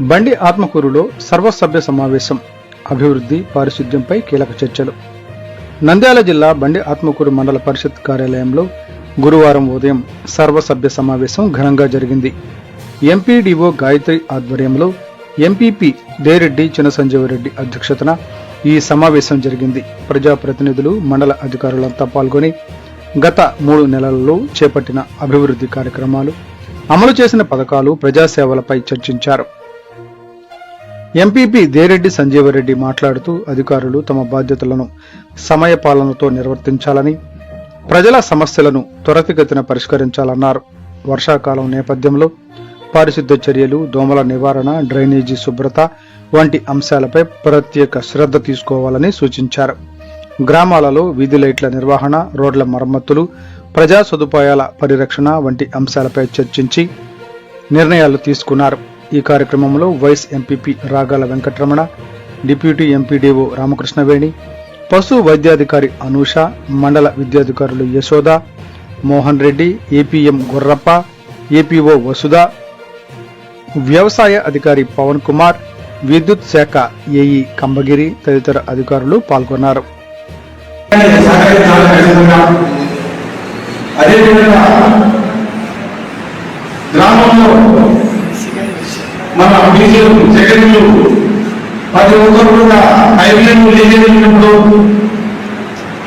బండి ఆత్మకూరులో సర్వసభ్య సమావేశం. అభివృద్ధి పారిశుద్ధ్యంపై కీలక చర్చలు. నంద్యాల జిల్లా బండి ఆత్మకూరు మండల పరిషత్ కార్యాలయంలో గురువారం ఉదయం సర్వసభ్య సమావేశం ఘనంగా జరిగింది. ఎంపీడీఓ గాయత్రి ఆధ్వర్యంలో ఎంపీపీ దేరెడ్డి చినసంజీవరెడ్డి అధ్యక్షతన ఈ సమావేశం జరిగింది. ప్రజాప్రతినిధులు మండల అధికారులంతా పాల్గొని గత మూడు నెలలలో చేపట్టిన అభివృద్ధి కార్యక్రమాలు అమలు చేసిన పథకాలు ప్రజాసేవలపై చర్చించారు. ఎంపీపీ దేరెడ్డి సంజీవరెడ్డి మాట్లాడుతూ అధికారులు తమ బాధ్యతలను సమయపాలనతో నిర్వర్తించాలని ప్రజల సమస్యలను త్వరితగతిన పరిష్కరించాలన్నారు. వర్షాకాలం నేపథ్యంలో పారిశుద్ధ్య చర్యలు దోమల నివారణ డ్రైనేజీ శుభ్రత వంటి అంశాలపై ప్రత్యేక శ్రద్ధ తీసుకోవాలని సూచించారు. గ్రామాలలో వీధి లైట్ల నిర్వహణ రోడ్ల మరమ్మతులు ప్రజా సదుపాయాల పరిరక్షణ వంటి అంశాలపై చర్చించి నిర్ణయాలు తీసుకున్నారు. ఈ కార్యక్రమంలో వైస్ ఎంపీపీ రాగాల వెంకటరమణ డిప్యూటీ ఎంపీడీఓ రామకృష్ణవేణి పశు వైద్యాధికారి అనూష మండల విద్యాధికారులు యశోద మోహన్ రెడ్డి ఏపీఎం గుర్రప్ప ఏపీఓ వసుధ వ్యవసాయ అధికారి పవన్ కుమార్ విద్యుత్ శాఖ ఏఈ కంబగిరి తదితర అధికారులు పాల్గొన్నారు. అదేవిధంగా గ్రామంలో మన సెకండ్లు ప్రతి ఒక్కరు కూడా హైవేలు లేనప్పుడు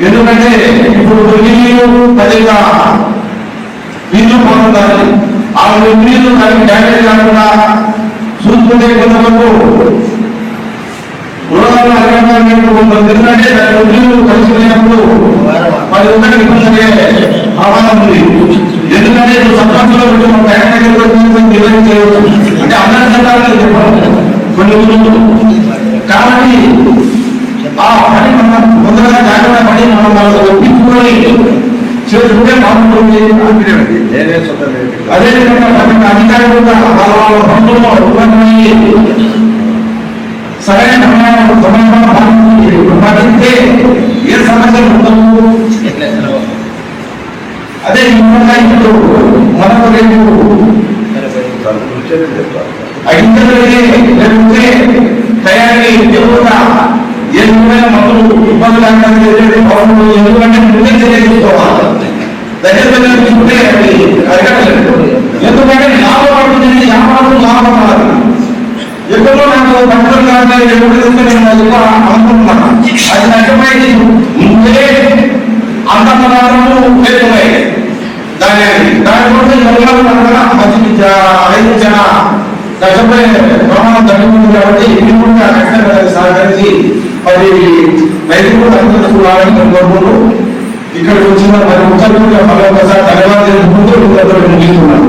ఎందుకంటే ఇప్పుడు నీళ్ళు పదిగా నీళ్ళు బాగుండాలి ఆ నీళ్ళు దానికి డ్యామేజ్ కాకుండా చూసుకుంటే కొంతవరకు గృహాలు అడగడానికి కొంత ఎందుకంటే దాని నీళ్ళు కలిసిపోయినప్పుడు పది ఒకటి ఇబ్బంది ఆహ్వానం ఉంది. ఎందుకంటే ఇప్పుడు సర్పంచ్లో పెట్టి మన బ్యాంక్ దగ్గర చెప్పడం కొన్ని కాబట్టి ఆ పని మనం ముందుగా జాగ్రత్త పడి మనం వాళ్ళకి ఒప్పించుకొని చేసుకుంటే బాగుంటుంది అదేవిధంగా అధికారులు కూడా వాళ్ళ వాళ్ళ పనుల్లో సరైన సమయంలో పాటిస్తే ఏ సమస్యలు ఉండవు అదే ఇప్పుడు మనకు రేపు ఐదుగురే లేకపోతే తయారీ ఎక్కువగా ఏ మందులు ఇబ్బందులు అంటే పౌరులు ఎందుకంటే ముందే తెలియజేసుకోవాలి దగ్గర దగ్గర తీసుకుంటే అది అడగట్లేదు. ఎందుకంటే లాభపడుతుంది వ్యాపారం లాభపడాలి. ఎక్కడో నాకు పంటలు కానీ ఎప్పుడు నేను అది అనుకుంటున్నాను అది నష్టమైంది ముందే అంతంత మాత్రము లేకున్నాయి దాని దానికోసం ఎవరు అనగా మంచి ఐదు జన కష్టపడే ప్రమాణం తగ్గుతుంది కాబట్టి ఇది కూడా ఖచ్చితంగా సహకరించి మరి రైతులు కూడా అందరికీ కోరుకుంటూ ఇక్కడికి వచ్చిన మరి ఉత్తర్వులుగా మరొకసారి ధన్యవాదాలు తెలుపుకుంటూ ముగిస్తున్నాను.